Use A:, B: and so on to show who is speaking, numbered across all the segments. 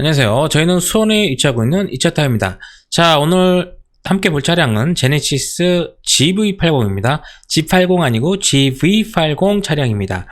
A: 안녕하세요. 저희는 수원에 위치하고 있는 이차타입니다. 자, 오늘 함께 볼 차량은 제네시스 GV80입니다. G80 아니고 GV80 차량입니다.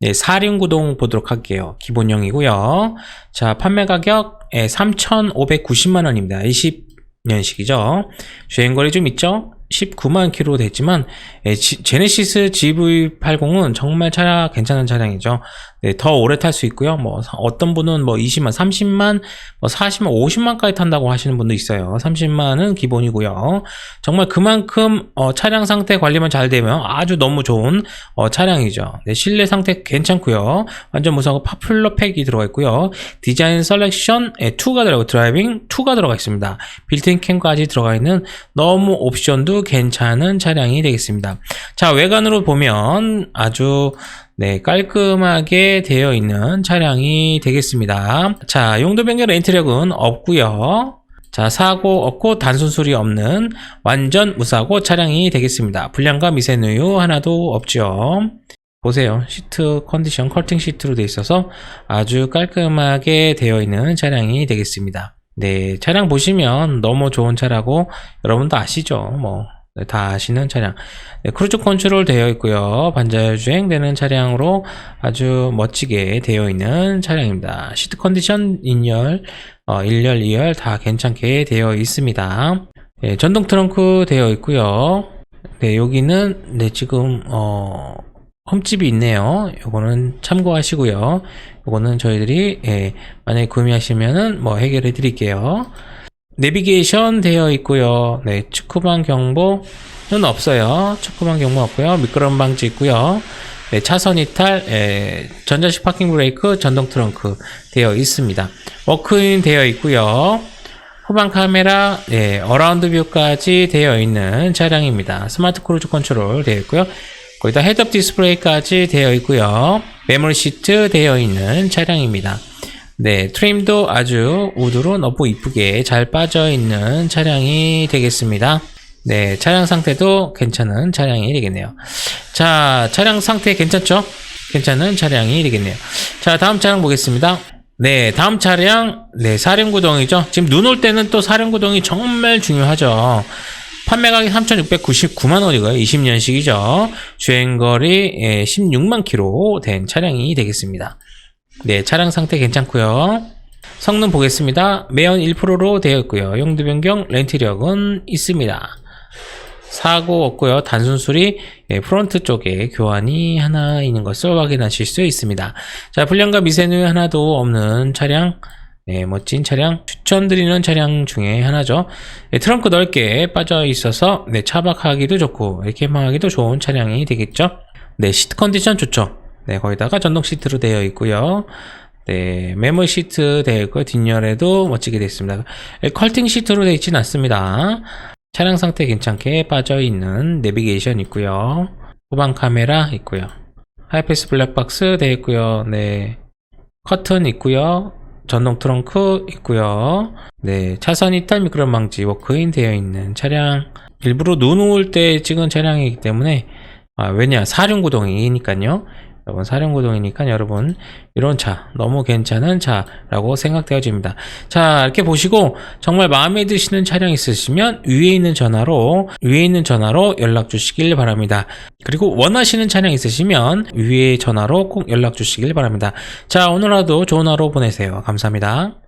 A: 네, 4륜 구동 보도록 할게요. 기본형이고요. 자, 판매 가격 3,590만 원입니다. 20년식이죠. 주행거리 좀 있죠? 19만 킬로 됐지만 예, 지- 제네시스 GV80은 정말 차량 괜찮은 차량이죠. 네, 더 오래 탈 수 있고요. 뭐 사- 어떤 분은 뭐 20만, 30만, 뭐 40만, 50만까지 탄다고 하시는 분도 있어요. 30만은 기본이고요. 정말 그만큼 어, 차량 상태 관리만 잘 되면 아주 너무 좋은 어, 차량이죠. 네, 실내 상태 괜찮고요. 완전 무사고 파퓰러 팩이 들어가 있고요. 디자인 셀렉션 2가 들어가고 드라이빙 2가 들어가 있습니다. 빌트인 캠까지 들어가 있는 너무 옵션도 괜찮은 차량이 되겠습니다. 자, 외관으로 보면 아주 네, 깔끔하게 되어 있는 차량이 되겠습니다. 자, 용도 변경 렌트력은 없고요. 자, 사고 없고 단순 수리 없는 완전 무사고 차량이 되겠습니다. 불량과 미세누유 하나도 없죠. 보세요. 시트 컨디션 컬팅 시트로 되어 있어서 아주 깔끔하게 되어 있는 차량이 되겠습니다. 네, 차량 보시면 너무 좋은 차라고 여러분도 아시죠? 뭐, 네, 다 아시는 차량. 네, 크루즈 컨트롤 되어 있고요. 반자율 주행되는 차량으로 아주 멋지게 되어 있는 차량입니다. 시트 컨디션 인열, 어, 1열, 2열 다 괜찮게 되어 있습니다. 네, 전동 트렁크 되어 있고요. 네, 여기는 네, 지금 어, 홈집이 있네요. 요거는 참고하시고요. 요거는 저희들이 예, 만약에 구매하시면은 뭐 해결해 드릴게요. 내비게이션 되어 있고요. 네, 측후방 경보는 없어요. 측후방 경보 없고요. 미끄럼 방지 있고요. 네, 차선 이탈, 예, 전자식 파킹 브레이크, 전동 트렁크 되어 있습니다. 워크인 되어 있고요. 후방 카메라, 예, 어라운드 뷰까지 되어 있는 차량입니다. 스마트 크루즈 컨트롤 되어 있고요. 거기다 헤드업 디스플레이까지 되어 있고요. 메모리 시트 되어 있는 차량입니다. 네, 트림도 아주 우드로 너무 이쁘게 잘 빠져 있는 차량이 되겠습니다. 네, 차량 상태도 괜찮은 차량이 되겠네요. 자, 차량 상태 괜찮죠? 괜찮은 차량이 되겠네요. 자, 다음 차량 보겠습니다. 네, 다음 차량, 네, 사륜구동이죠. 지금 눈 올 때는 또 사륜구동이 정말 중요하죠. 판매 가격 3,699만 원이고요. 20년식이죠. 주행거리 16만 킬로 된 차량이 되겠습니다. 네, 차량 상태 괜찮고요. 성능 보겠습니다. 매연 1%로 되어 있고요. 용도 변경 렌트력은 있습니다. 사고 없고요. 단순 수리 예, 프론트 쪽에 교환이 하나 있는 것을 확인하실 수 있습니다. 자, 불량과 미세누유 하나도 없는 차량 네, 멋진 차량 추천 드리는 차량 중에 하나죠. 네, 트렁크 넓게 빠져 있어서 네, 차박하기도 좋고 캠핑하기도 좋은 차량이 되겠죠. 네, 시트 컨디션 좋죠. 네, 거기다가 전동 시트로 되어 있고요. 네, 메모 시트 되어 있고 뒷열에도 멋지게 되어 있습니다. 네, 컬팅 시트로 되어 있진 않습니다. 차량 상태 괜찮게 빠져 있는 내비게이션 있고요. 후방 카메라 있고요. 하이패스 블랙박스 되어 있고요. 네, 커튼 있고요. 전동 트렁크 있고요. 네, 차선 이탈 미끄럼 방지 워크인 되어 있는 차량. 일부러 눈 올 때 찍은 차량이기 때문에 아, 왜냐 사륜구동이니까요. 여러분 사륜구동이니까 여러분 이런 차 너무 괜찮은 차라고 생각되어집니다. 자 이렇게 보시고 정말 마음에 드시는 차량 있으시면 위에 있는 전화로 위에 있는 전화로 연락 주시길 바랍니다. 그리고 원하시는 차량 있으시면 위에 전화로 꼭 연락 주시길 바랍니다. 자 오늘 하루 좋은 하루 보내세요. 감사합니다.